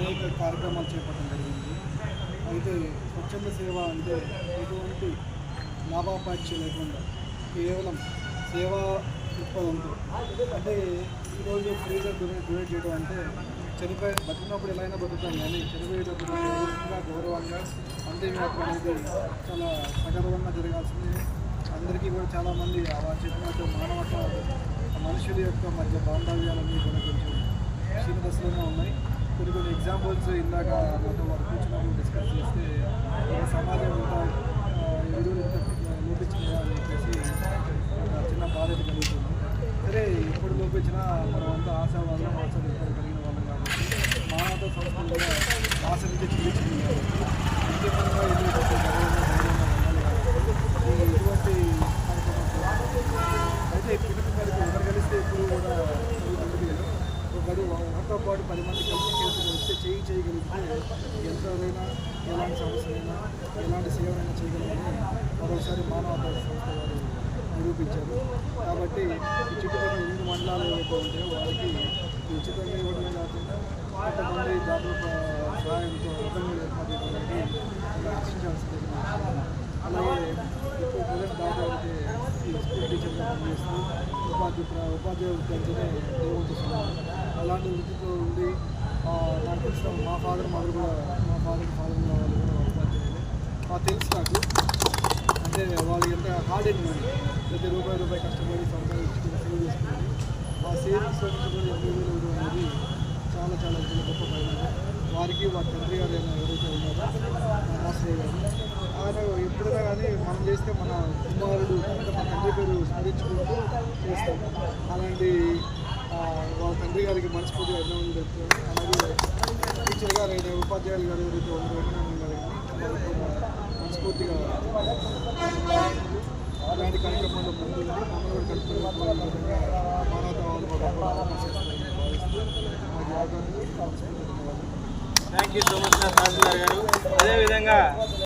అనేక కార్యక్రమాలు చేపట్టడం జరిగింది. అయితే స్వచ్ఛంద సేవ అంటే ఎటువంటి లాభాపేక్ష లేకుండా కేవలం సేవా దృక్పథంతో అంటే ఈరోజు ఫ్రీగా డొనేట్ డొనేట్ చేయడం అంటే చనిపోయి బతికినప్పుడు ఎలా అయినా బతుకుతాం కానీ చనిపోయేటప్పుడు గౌరవంగా గౌరవంగా అంతేమాత్రం అనేది చాలా సగర్వంగా జరగాల్సింది. అందరికీ కూడా చాలామంది అలా చెప్పినట్టు మానవత మనుషుల యొక్క మధ్య బాంధవ్యాలన్నీ కూడా కొంచెం క్షీణ దశలోనే ఉన్నాయి. కొన్ని కొన్ని ఎగ్జాంపుల్స్ ఇందాక నాతో వారు కూర్చున్నప్పుడు డిస్కస్ చేస్తే ఈ సమాజం ఇంత ఆ, ఇంత లోపించినాయా అని చెప్పేసి చిన్న బాధ్యత కలుగుతుంది. సరే ఎప్పుడు లోపించినా మనం అంతా ఆశావాదం ఆశ కలిగిన వాళ్ళం కాబట్టి మానవత సంస్థలు కూడా ఆశ నుంచి చూపించింది కాబట్టి అంతిమంగా ఇది అయితే కుటుంబ కలిపి ఒకరు కలిస్తే ఎప్పుడు కూడా చదువుతుంది కదా ఒకరు ఒకరితో పాటు పది మంది కలిసి చేయి చేయగలిగితే ఎంతైనా ఎలాంటి సమస్యలైనా ఎలాంటి సేవలైనా చేయగలమని మరోసారి మానవ సంస్థ వారు నిరూపించారు. కాబట్టి ఈ చుట్టుపక్కల ఎనిమిది మండలాలు ఏవైతే ఉంటాయో వారికి ఉచితంగా ఇవ్వడమే కాకుండా కొంతమంది దాదాపు సహాయంతో ఇబ్బంది ఏర్పాటు చేయడానికి చాలా అలాగే ఇప్పుడు ప్రజెంట్ దాంట్లో అయితే స్కూల్ టీచర్గా పనిచేస్తూ ఉపాధి ప్ర- ఉపాధ్యాయ వృత్తి అంటేనే అలాంటి వృత్తితో ఉండి నాకు తెలిసిన మా ఫాదర్ మదర్ కూడా మా ఫాదర్ ఫాదర్ వాళ్ళు కూడా ఉపాధ్యాయులే మాకు తెలుసు నాకు. అంటే వాళ్ళు ఎంత హార్డ్ అండి ప్రతి రూపాయి రూపాయి కష్టపడి సంపాదించుకుని సేవ్ చేసుకుని ఆ సేవింగ్స్ నుంచి కూడా ఎనభై వేలు ఇవ్వడం అనేది చాలా చాలా చాలా గొప్ప పరిణామం వారికి వారి తండ్రి గారు అయినా ఎవరైతే ఉన్నారో మాస్టర్ గారు ఆయన ఎప్పుడైనా కానీ మనం చేస్తే మన కుమారుడు మన తండ్రి పేరు స్మరించుకుంటూ చేస్తాం అలాంటి వాళ్ళ తండ్రి గారికి మనస్ఫూర్తిగా అభినందనలు తెలుపుతున్నాను అలాగే టీచర్ గారు అయిన ఉపాధ్యాయులు గారు ఎవరైతే ఉన్నారో వెంకటరమణ మనస్ఫూర్తిగా ఇలాంటి కార్యక్రమాల్లో ముందు మమ్మల్ని కలుపుకునే విధంగా మానవతావాద thank you so much sir garu. అదేవిధంగా